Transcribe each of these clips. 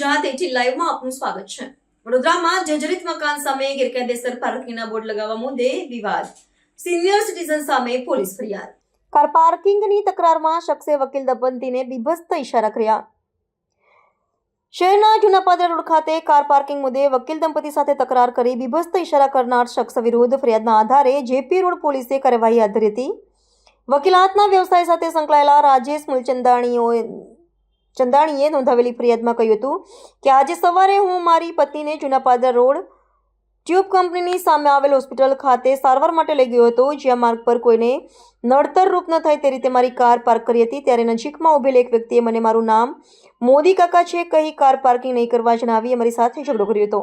Gujarat at લાઈવમાં આપનું સ્વાગત છે. વડોદરામાં જર્જરિત મકાન સામે ગેરકાયદેસર પાર્કિંગના બોર્ડ લગાવવા મુદ્દે વિવાદ. સિનિયર સિટીઝન સામે પોલીસ ફરિયાદ. કાર પાર્કિંગની તકરારમાં શખ્સે વકીલ દંપતીને બીભત્સ ઈશારા કર્યા. શહેરના જૂનાપાદરા રોડ ખાતે કાર પાર્કિંગ મુદ્દે વકીલ દંપતી સાથે તકરાર કરી બીભત્સ ઇશારા કરનાર શખ્સ વિરુદ્ધ ફરિયાદના આધારે જેપી રોડ પોલીસે કાર્યવાહી હાથ ધરી હતી. વકીલાતના વ્યવસાય સાથે સંકળાયેલા રાજેશ મુલચંદાણીઓ ચંદાણીએ નોંધાવેલી ફરિયાદમાં કહ્યું હતું કે આજે સવારે હું મારી પત્નીને જૂનાપાદરા રોડ ટ્યુબ કંપનીની સામે આવેલ હોસ્પિટલ ખાતે સારવાર માટે લઈ ગયો હતો, જ્યાં માર્ગ પર કોઈને નડતર રૂપ ન થાય તે રીતે મારી કાર પાર્ક કરી હતી. ત્યારે નજીકમાં ઊભેલ એક વ્યક્તિએ મને મારું નામ મોદી કાકા છે કહી કાર પાર્કિંગ નહીં કરવા જણાવી અમારી સાથે ઝઘડો કર્યો હતો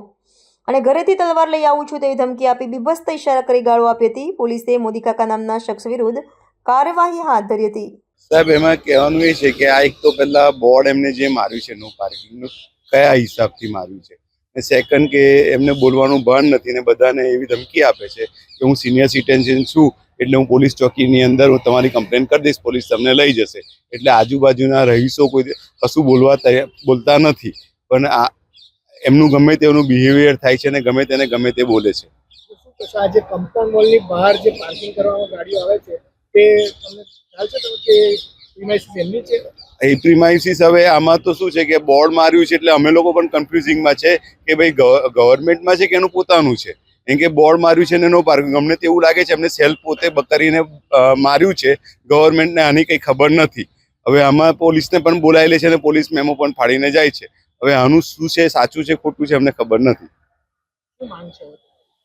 અને ઘરેથી તલવાર લઈ આવું છું તેવી ધમકી આપી બીભસ્ત ઇશારા કરી ગાળો આપી હતી. પોલીસે મોદી કાકા નામના શખ્સ વિરુદ્ધ કાર્યવાહી હાથ ધરી હતી. સાહેબ, એમાં કહેવાનું એ છે કે આ એક તો પેલા બોર્ડ એમને જે માર્યું છે નો પાર્કિંગનું કયા હિસાબથી માર્યું છે? ને સેકન્ડ કે એમને બોલવાનું ભાન નથી ને બધાને એવી ધમકી આપે છે કે હું સિનિયર સિટીઝન છું, એટલે હું પોલીસ ચોકીની અંદર હું તમારી કમ્પ્લેન કરી દઈશ, પોલીસ તમને લઈ જશે. એટલે આજુબાજુના રહીશો કોઈ કશું બોલવા બોલતા નથી. પણ આ, એમનું ગમે તેનું બિહેવિયર થાય છે ને ગમે તેને ગમે તે બોલે છે. આજે કમ્પાઉન્ડ મોલની બહાર જે પાર્કિંગ કરવામાં ગાડીઓ આવે છે તે તમને ખ્યાલ છે કે પ્રીમાઇસીસ એમની છે? એ પ્રિમાઇસીસ હવે આમાં તો શું છે કે બોર્ડ માર્યું છે એટલે અમે લોકો પણ કન્ફ્યુઝિંગમાં છે કે ભાઈ ગવર્મેન્ટમાં છે કે એનું પોતાનું છે? કેમ કે બોર્ડ માર્યું છે ને નો પાર્કિંગ અમને તેવું લાગે છે એમને સેલ્ફ પોતે કરીને માર્યું છે. ગવર્મેન્ટને આની કંઈ ખબર નથી. હવે આમાં પોલીસને પણ બોલાયેલી છે અને પોલીસ મેમો પણ ફાડીને જાય છે. હવે આનું શું છે સાચું છે ખોટું છે અમને ખબર નથી.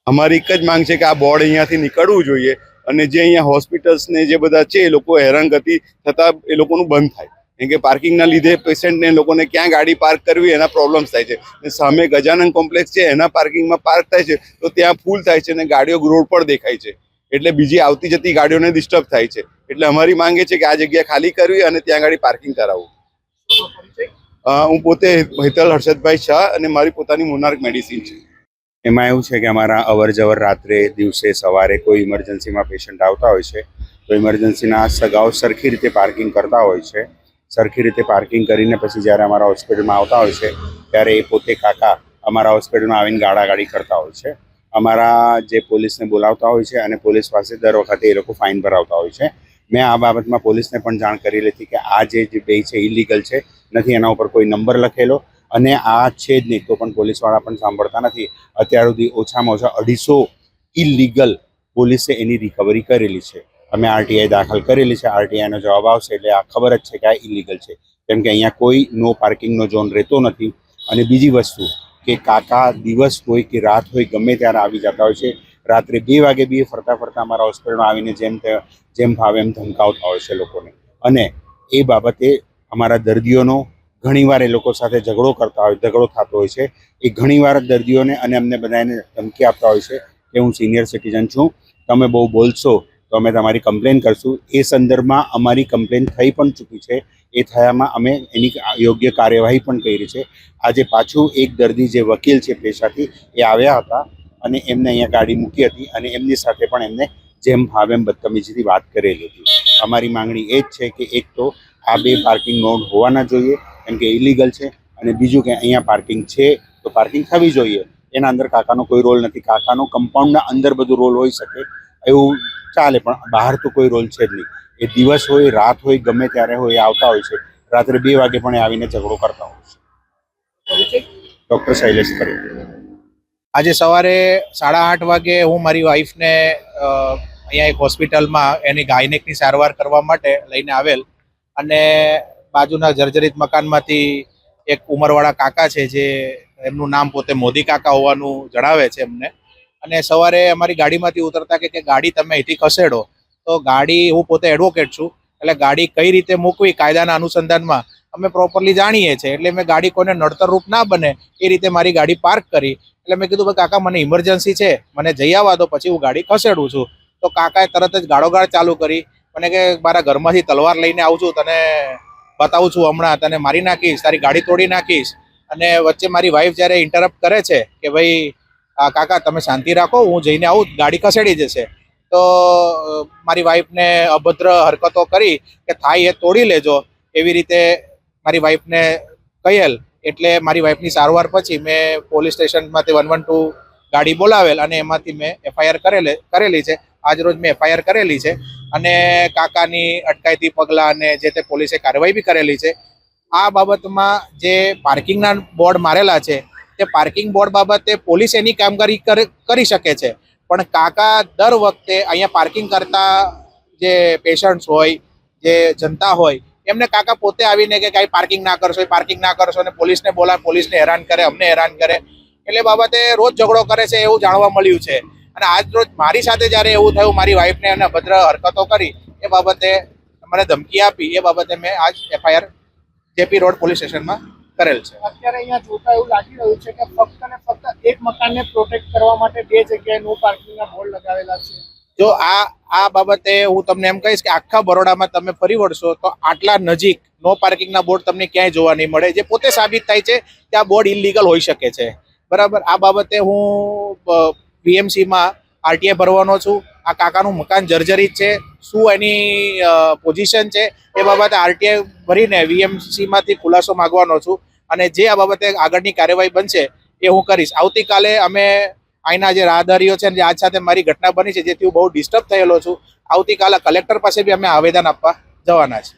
અમારી એક જ માંગ છે કે આ બોર્ડ અહીંયાથી નીકળવું જોઈએ. અને જે અહીંયા હોસ્પિટલ્સને જે બધા છે એ લોકો હેરાનગતિ થતા એ લોકોનું બંધ થાય. કેમ કે પાર્કિંગના લીધે પેશન્ટને લોકોને ક્યાં ગાડી પાર્ક કરવી એના પ્રોબ્લેમ્સ થાય છે. અને સામે ગજાનન કોમ્પ્લેક્સ છે એના પાર્કિંગમાં પાર્ક થાય છે તો ત્યાં ફૂલ થાય છે અને ગાડીઓ રોડ પર દેખાય છે. એટલે બીજી આવતી જતી ગાડીઓને ડિસ્ટર્બ થાય છે. એટલે અમારી માંગે છે કે આ જગ્યા ખાલી કરવી અને ત્યાં ગાડી પાર્કિંગ કરાવવું. હું પોતે હેતલ હર્ષદભાઈ શાહ અને મારી પોતાની મોનાર્ક મેડિસિન છે. એમાં એવું છે કે અમારા અવર જવર રાત્રે, દિવસે, સવારે કોઈ ઇમરજન્સીમાં પેશન્ટ આવતા હોય છે, તો ઇમરજન્સીના સગાઓ સરખી રીતે પાર્કિંગ કરતા હોય છે. સરખી રીતે પાર્કિંગ કરીને પછી જ્યારે અમારા હોસ્પિટલમાં આવતા હોય છે, ત્યારે એ પોતે કાકા અમારા હોસ્પિટલમાં આવીને ગાડાગાડી કરતા હોય છે. અમારા જે પોલીસને બોલાવતા હોય છે અને પોલીસ પાસે દર વખતે એ લોકો ફાઇન ભરાવતા હોય છે. મેં આ બાબતમાં પોલીસને પણ જાણ કરી લીધી કે આ જે બે છે ઇલીગલ છે, નથી એના ઉપર કોઈ નંબર લખેલો. અને આ છે જ નહીં તો પણ પોલીસવાળા પણ સાંભળતા નથી. અત્યાર સુધી ઓછામાં ઓછા અઢીસો ઇલીગલ પોલીસે એની રિકવરી કરેલી છે. અમે આરટીઆઈ દાખલ કરેલી છે આરટીઆઈનો જવાબ આવશે એટલે આ ખબર જ છે કે આ ઇલીગલ છે. કેમ કે અહીંયા કોઈ નો પાર્કિંગનો ઝોન રહેતો નથી. અને બીજી વસ્તુ, કે કાકા દિવસ હોય કે રાત હોય, ગમે ત્યારે આવી જતા હોય છે, રાત્રે બે વાગે બી ફરતા ફરતા અમારા હોસ્પિટલમાં આવીને જેમ જેમ ફાવે એમ ધમકાવતા હોય છે લોકોને. અને એ બાબતે અમારા દર્દીઓનો ઘણીવાર એ લોકો સાથે ઝઘડો કરતા હોય, ઝઘડો થતો હોય છે. એ ઘણીવાર દર્દીઓને અને અમને બધાને ધમકી આપતા હોય છે કે હું સિનિયર સિટીઝન છું. તમે બહુ બોલશો તો અમે તમારી કમ્પ્લેન કરશું. એ સંદર્ભમાં અમારી કમ્પ્લેન થઈ પણ ચૂકી છે. એ થયામાં અમે એની યોગ્ય કાર્યવાહી પણ કરી છે. આજે પાછું એક દર્દી જે વકીલ છે પેશાથી એ આવ્યા હતા અને એમને અહીંયા ગાડી મૂકી હતી અને એમની સાથે પણ એમને જેમ ભાવે એમ બદતમીજીથી વાત કરેલી હતી. અમારી માંગણી એ જ છે કે એક તો આ બે પાર્કિંગ નોડ હોવાના જોઈએ. કેમ કે ઇલીગલ છે અને બીજું કે અહીંયા પાર્કિંગ છે, તો પાર્કિંગ થવી જોઈએ. એના અંદર કાકાનો કોઈ રોલ નથી. કાકાનો કમ્પાઉન્ડના અંદર બધું રોલ હોઈ શકે. એવું ચાલે, પણ બહાર તો કોઈ રોલ છે જ નહીં. એ દિવસ હોય, રાત હોય, ગમે ત્યારે હોય, એ આવતા હોય છે. રાત્રે બે વાગે પણ આવીને ઝઘડો કરતા હોય છે. ડૉક્ટર શૈલેષ કરે. આજે સવારે સાડા આઠ વાગે હું મારી વાઈફને અહીંયા એક હોસ્પિટલમાં એની ગાયનેકની સારવાર કરવા માટે લઈને આવેલ. અને બાજુના જર્જરિત મકાનમાંથી એક ઉંમરવાળા કાકા છે જે એમનું નામ પોતે મોદી કાકા હોવાનું જણાવે છે એમને. અને સવારે અમારી ગાડીમાંથી ઉતરતા કે ગાડી તમે અહીંથી ખસેડો, તો ગાડી હું પોતે એડવોકેટ છું, એટલે ગાડી કઈ રીતે મૂકવી કાયદાના અનુસંધાનમાં અમે પ્રોપરલી જાણીએ છીએ. એટલે મેં ગાડી કોઈને નડતરરૂપ ના બને એ રીતે મારી ગાડી પાર્ક કરી. એટલે મેં કીધું, ભાઈ કાકા, મને ઇમરજન્સી છે, મને જઈ આવવા દો, પછી હું ગાડી ખસેડું છું. તો કાકાએ તરત જ ગાળોગાળ ચાલુ કરી. મને કે, મારા ઘરમાંથી તલવાર લઈને આવું છું, તને બતાવું છું હમણાં, તને મારી નાખીશ, તારી ગાડી તોડી નાખીશ. અને વચ્ચે મારી વાઈફ જ્યારે ઇન્ટરપ્ટ કરે છે કે ભાઈ કાકા, તમે શાંતિ રાખો, હું જઈને આવું, ગાડી ખસેડી જશે. તો મારી વાઈફને અભદ્ર હરકતો કરી કે થાય, એ તોડી લેજો. એવી રીતે મારી વાઈફને કહેલ. એટલે મારી વાઈફની સારવાર પછી મેં પોલીસ સ્ટેશનમાંથી વન વન ટુ ગાડી બોલાવેલ અને એમાંથી મેં એફઆઈઆર કરેલે, કરેલી છે. આજ રોજ મેં એફઆઈઆર કરેલી છે અને કાકાની અટકાયતી પગલાં અને જે તે પોલીસે કાર્યવાહી બી કરેલી છે. આ બાબતમાં જે પાર્કિંગના બોર્ડ મારેલા છે, તે પાર્કિંગ બોર્ડ બાબતે પોલીસ એની કામગીરી કરી શકે છે. પણ કાકા દર વખતે અહીંયા પાર્કિંગ કરતા જે પેશન્ટ્સ હોય, જે જનતા હોય, એમને કાકા પોતે આવીને કે કાંઈ પાર્કિંગ ના કરશો પાર્કિંગ ના કરશો અને પોલીસને બોલાવે, પોલીસને હેરાન કરે, અમને હેરાન કરે. એટલે બાબતે રોજ ઝઘડો કરે છે એવું જાણવા મળ્યું છે. અને આજ રોજ મારી સાથે જ્યારે એવું થયું મારી વાઈફને એને અભદ્ર હરકતો કરી એ બાબતે મને ધમકી આપી એ બાબતે મેં આજ એફઆઈઆર જેપી રોડ પોલીસ સ્ટેશનમાં કરેલ છે. અત્યારે અહીંયા જોતા એવું લાગી રહ્યું છે કે ફક્ત ને ફક્ત એક મકાનને પ્રોટેક્ટ કરવા માટે બે જગ્યાએ નો પાર્કિંગના બોર્ડ લગાવેલા છે. જો આ આ બાબતે હું તમને એમ કહીશ કે આખા બરોડામાં તમે ફરી વળશો તો આટલા નજીક નો પાર્કિંગના બોર્ડ તમને ક્યાંય જોવા નહીં મળે. જે પોતે સાબિત થાય છે કે આ બોર્ડ ઇલીગલ હોઈ શકે છે. બરાબર? આ બાબતે હું બીએમસીમાં આરટીઆઈ ભરવાનો છું. આ કાકાનું મકાન જર્જરિત છે. શું એની પોઝિશન છે? એ બાબતે આરટીઆઈ ભરીને વીએમસીમાંથી ખુલાસો માગવાનો છું અને જે આ બાબતે આગળની કાર્યવાહી બનશે એ હું કરીશ. આવતીકાલે અમે અહીંના જે રાહદારીઓ છે જે આજ સાથે મારી ઘટના બની છે, જેથી હું બહુ ડિસ્ટર્બ થયેલો છું. આવતીકાલે કલેક્ટર પાસે બી અમે આવેદન આપવા જવાના છે